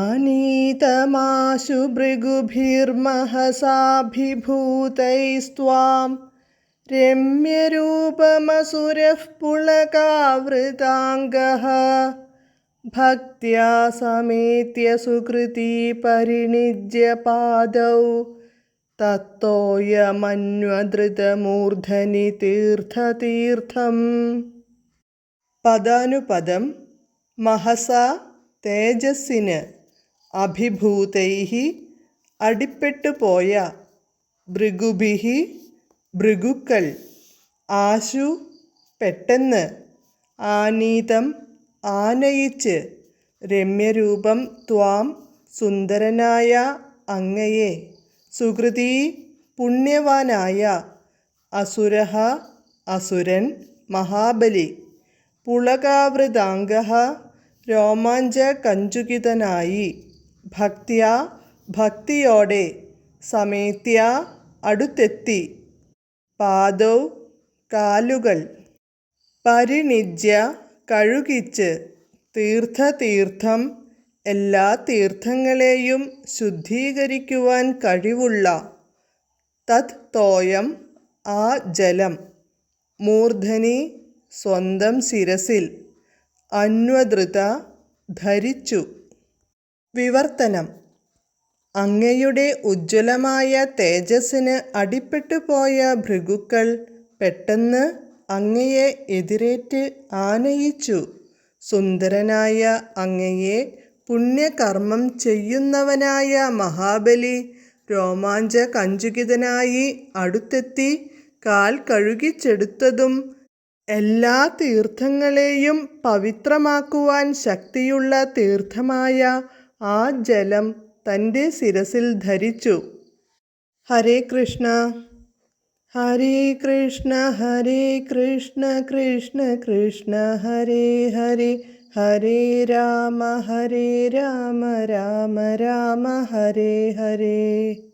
ആനീതമാശു ഭൃഗുഭിർമഹസാഭിഭൂതൈസ്ത്വാം രമ്യരൂപമസുരഃ പുളകാവൃതാംഗഃ ഭക്ത്യാ സമേത്യ സുകൃതി പരിണിജ്യ പാദൗ തത്തോയമന്വധൃതമൂർധനി തീർത്ഥതീർത്ഥം പദാനുപദം മഹസ തേജസ്സിന് അഭിഭൂതൈ അടിപ്പെട്ടുപോയ ഭൃഗുഭിഹി ഭൃഗുക്കൾ ആശു പെട്ടെന്ന് ആനീതം ആനയിച്ച് രമ്യരൂപം ത്വാം സുന്ദരനായ അങ്ങയെ സുകൃതി പുണ്യവാനായ അസുര അസുരൻ മഹാബലി പുളകാവൃതാംഗ രോമാഞ്ചകഞ്ചുകിതനായി ഭക്ത്യ ഭക്തിയോടെ സമേത്യ അടുത്തെത്തി. പാദൗ കാലുകൾ പരിണിജ്യ കഴുകിച്ച് തീർത്ഥതീർത്ഥം എല്ലാ തീർത്ഥങ്ങളെയും ശുദ്ധീകരിക്കുവാൻ കഴിവുള്ള തത് തോയം ആ ജലം മൂർധനി സ്വന്തം ശിരസിൽ അന്വധൃത ധരിച്ചു. വിവർത്തനം. അങ്ങയുടെ ഉജ്ജ്വലമായ തേജസ്സിന് അടിപ്പെട്ടുപോയ ഭൃഗുക്കൾ പെട്ടെന്ന് അങ്ങയെ എതിരേറ്റ് ആനയിച്ചു. സുന്ദരനായ അങ്ങയെ പുണ്യകർമ്മം ചെയ്യുന്നവനായ മഹാബലി രോമാഞ്ച കഞ്ചുകിതനായി അടുത്തെത്തി കാൽ കഴുകിച്ചെടുത്തതും എല്ലാ തീർത്ഥങ്ങളെയും പവിത്രമാക്കുവാൻ ശക്തിയുള്ള തീർത്ഥമായ ആ ജലം തന്റെ ശിരസിൽ ധരിച്ചു. ഹരേ കൃഷ്ണ. ഹരേ കൃഷ്ണ ഹരേ കൃഷ്ണ കൃഷ്ണ കൃഷ്ണ ഹരേ ഹരേ ഹരേ രാമ ഹരേ രാമ രാമ രാമ ഹരേ ഹരേ.